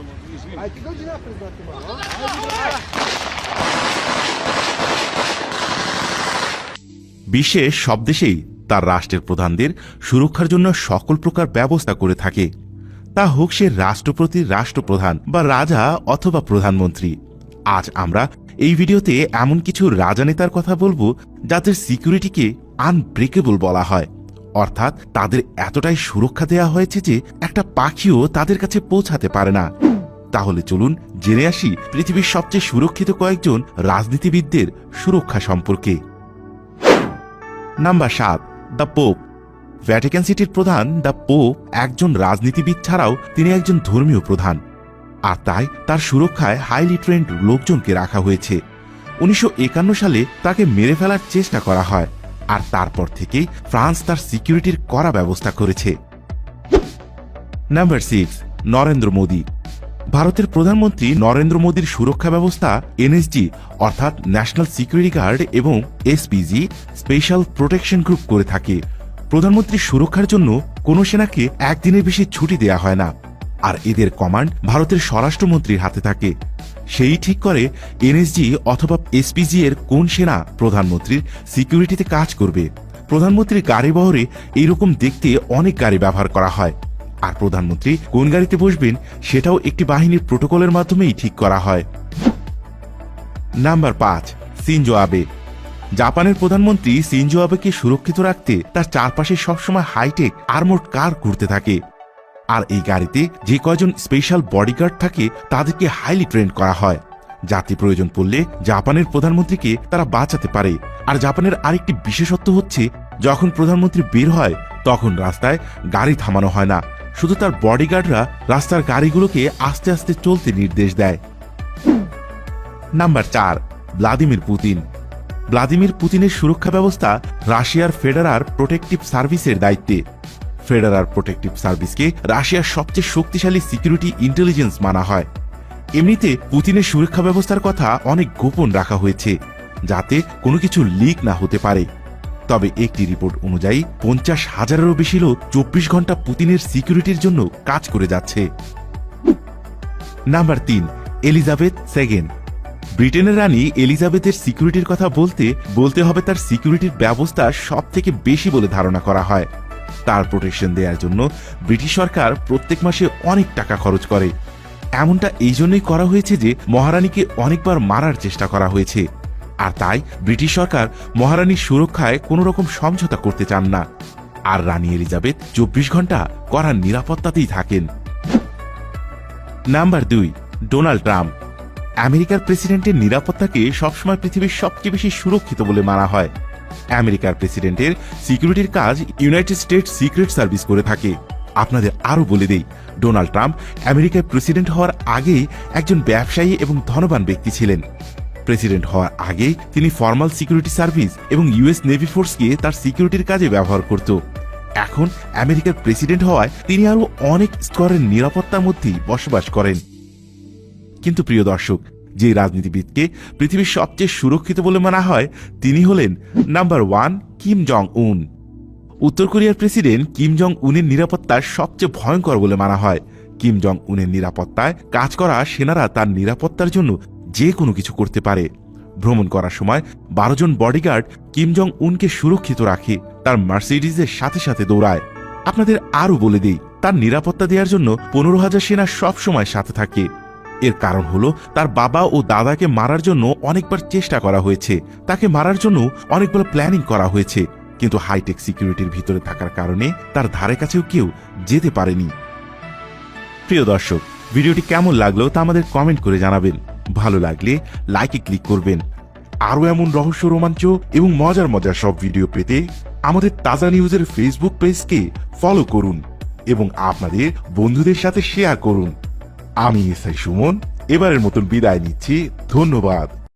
А ти годі напред знати мало? বিশ্বের সব দেশেই তার রাষ্ট্রের প্রধানদের সুরক্ষার জন্য সকল প্রকার ব্যবস্থা করে থাকে তা হোক সে রাষ্ট্রপতির রাষ্ট্রপ্রধান বা রাজা অথবা প্রধানমন্ত্রী আজ আমরা এই ভিডিওতে এমন কিছু রাজনেতার কথা বলবো যাদের সিকিউরিটিকে আনব্রেকেবল বলা হয় অর্থাৎ তাদের এতটাই সুরক্ষা দেওয়া হয়েছে যে একটা পাখিও তাদের কাছে পৌঁছাতে পারে না তাহলে চলুন জেনে আসি পৃথিবীর সবচেয়ে সুরক্ষিত কয়েকজন রাজনীতিবিদদের সুরক্ষা সম্পর্কে। নাম্বার সাত, দ্য পোপ। ভ্যাটিকান সিটির প্রধান দ্য পোপ একজন রাজনীতিবিদ ছাড়াও তিনি একজন ধর্মীয় প্রধান। আর তাই তার সুরক্ষায় হাইলি ট্রেন্ড লোকজনকে রাখা হয়েছে। উনিশশো একান্ন সালে তাকে মেরে ফেলার চেষ্টা করা হয় আর তারপর থেকেই ফ্রান্স তার সিকিউরিটির কড়া ব্যবস্থা করেছে। Number six, Narendra Modi. ভারতের প্রধানমন্ত্রী নরেন্দ্র মোদীর সুরক্ষা ব্যবস্থা, এনএসজি, অর্থাৎ ন্যাশনাল সিকিউরিটি গার্ড এবং এসপিজি, স্পেশাল প্রোটেকশন গ্রুপ করে থাকে। প্রধানমন্ত্রীর সুরক্ষার জন্য কোনো সেনাকে একদিনের বেশি ছুটি দেয়া হয় না। আর এদের কমান্ড ভারতের স্বরাষ্ট্রমন্ত্রীর হাতে থাকে। সেই ঠিক করে এনএসজি অথবা এসপিজি এর কোন সেনা প্রধানমন্ত্রীর সিকিউরিটিতে কাজ করবে। প্রধানমন্ত্রীর গাড়ি বহরে এইরকম দেখতে অনেক গাড়ি ব্যবহার করা হয়। আর প্রধানমন্ত্রী কোন গাড়িতে বসবেন সেটাও একটি বাহিনীর প্রোটোকলের মাধ্যমেই ঠিক করা হয়। নাম্বার পাঁচ সিনজো আবে জাপানের প্রধানমন্ত্রী সিনজো আবেকে সুরক্ষিত রাখতে তার চারপাশে সবসময় হাইটেক, আর্মোড কার ঘুরতে থাকে। আর এই গাড়িতে যে কয়জন স্পেশাল বডিগার্ড থাকে তাদেরকে হাইলি ট্রেন করা হয়। যাতে প্রয়োজন পড়লে জাপানের প্রধানমন্ত্রীকে তারা বাঁচাতে পারে। আর জাপানের আরেকটি বিশেষত্ব হচ্ছে, যখন প্রধানমন্ত্রী বের হয়, তখন রাস্তায় গাড়ি থামানো হয় না। শুধু তার বডিগার্ডরা রাস্তার গাড়িগুলোকে আস্তে আস্তে চলতে নির্দেশ দেয়। নাম্বার চার, ভ্লাদিমির পুতিন। ভ্লাদিমির পুতিনের সুরক্ষা ব্যবস্থা রাশিয়ার ফেডারার প্রোটেকটিভ সার্ভিসের দায়িত্বে। ফেডারার প্রোটেকটিভ সার্ভিসকে রাশিয়ার সবচেয়ে শক্তিশালী সিকিউরিটি ইন্টেলিজেন্স মানা হয়। এমনিতে পুতিনের সুরক্ষা ব্যবস্থার কথা অনেক গোপন রাখা হয়েছে, যাতে কোনো কিছু লিক না হতে পারে। তবে একটি রিপোর্ট অনুযায়ী পঞ্চাশ হাজারেরও বেশি লোক চব্বিশ ঘণ্টা পুতিনের সিকিউরিটির জন্য কাজ করে যাচ্ছে। নাম্বার তিন, এলিজাবেথ সেকেন্ড ব্রিটেনের রানী এলিজাবেথের সিকিউরিটির কথা বলতে বলতে হবে তার সিকিউরিটির ব্যবস্থা সব থেকে বেশি বলে ধারণা করা হয়। তার প্রোটেকশন দেওয়ার জন্য ব্রিটিশ সরকার প্রত্যেক মাসে অনেক টাকা খরচ করে। এমনটা এই জন্যই করা হয়েছে যে মহারানীকে অনেকবার মারার চেষ্টা করা হয়েছে। আর তাই ব্রিটিশ সরকার মহারানীর সুরক্ষায় কোনো রকম সমঝোতা করতে চান না। আর রানী এলিজাবেথ চব্বিশ ঘণ্টা করার নিরাপত্তাতেই থাকেন। নাম্বার দুই, ডোনাল্ড ট্রাম্প। আমেরিকার প্রেসিডেন্টের নিরাপত্তাকে সবসময় পৃথিবীর সবচেয়ে বেশি সুরক্ষিত বলে মানা হয়। আমেরিকার প্রেসিডেন্টের সিকিউরিটির কাজ ইউনাইটেড স্টেটস সিক্রেট সার্ভিস করে থাকে। আপনাদের আরও বলে দেই, ডোনাল্ড ট্রাম্প আমেরিকায় প্রেসিডেন্ট হওয়ার আগেই একজন ব্যবসায়ী এবং ধনবান ব্যক্তি ছিলেন। প্রেসিডেন্ট হওয়ার আগে তিনি ফর্মাল সিকিউরিটি সার্ভিস এবং ইউএস নেভি ফোর্সকে তার সিকিউরিটির কাজে ব্যবহার করত। এখন আমেরিকার প্রেসিডেন্ট হওয়ায় তিনি আরও অনেক স্তরের নিরাপত্তার মধ্যেই বসবাস করেন। কিন্তু প্রিয় দর্শক, যে রাজনীতিবিদকে পৃথিবীর সবচেয়ে সুরক্ষিত বলে মানা হয়, তিনি হলেন নাম্বার ওয়ান কিম জং উন উত্তর কোরিয়ার প্রেসিডেন্ট কিম জং উনের নিরাপত্তা সবচেয়ে ভয়ঙ্কর বলে মানা হয়। কিম জং উনের নিরাপত্তায় কাজ করা সেনারা তার নিরাপত্তার জন্য যে কোনো কিছু করতে পারে। ভ্রমণ করার সময় বারো জন বডিগার্ড কিম জং উনকে সুরক্ষিত রাখে, তার মার্সিডিজের সাথে সাথে দৌড়ায়। আপনাদের আরও বলে দেই, তার নিরাপত্তা দেওয়ার জন্য পনেরো হাজার সেনা সব সময় সাথে থাকে। এর কারণ হলো, তার বাবা ও দাদাকে মারার জন্য অনেকবার চেষ্টা করা হয়েছে। তাকে মারার জন্য অনেকবার প্ল্যানিং করা হয়েছে। কিন্তু হাইটেক সিকিউরিটির ভিতরে থাকার কারণে তার ধারে কাছেও কেউ যেতে পারেনি। প্রিয় দর্শক, ভিডিওটি কেমন লাগল তা আমাদের কমেন্ট করে জানাবেন। ভালো লাগলে লাইকে ক্লিক করবেন। আরও এমন রহস্য, রোমাঞ্চ এবং মজার মজার সব ভিডিও পেতে আমাদের তাজা নিউজের ফেসবুক পেজকে ফলো করুন এবং আপনাদের বন্ধুদের সাথে শেয়ার করুন। আমি এসআই সুমন, এবারের মতন বিদায় নিচ্ছি। ধন্যবাদ।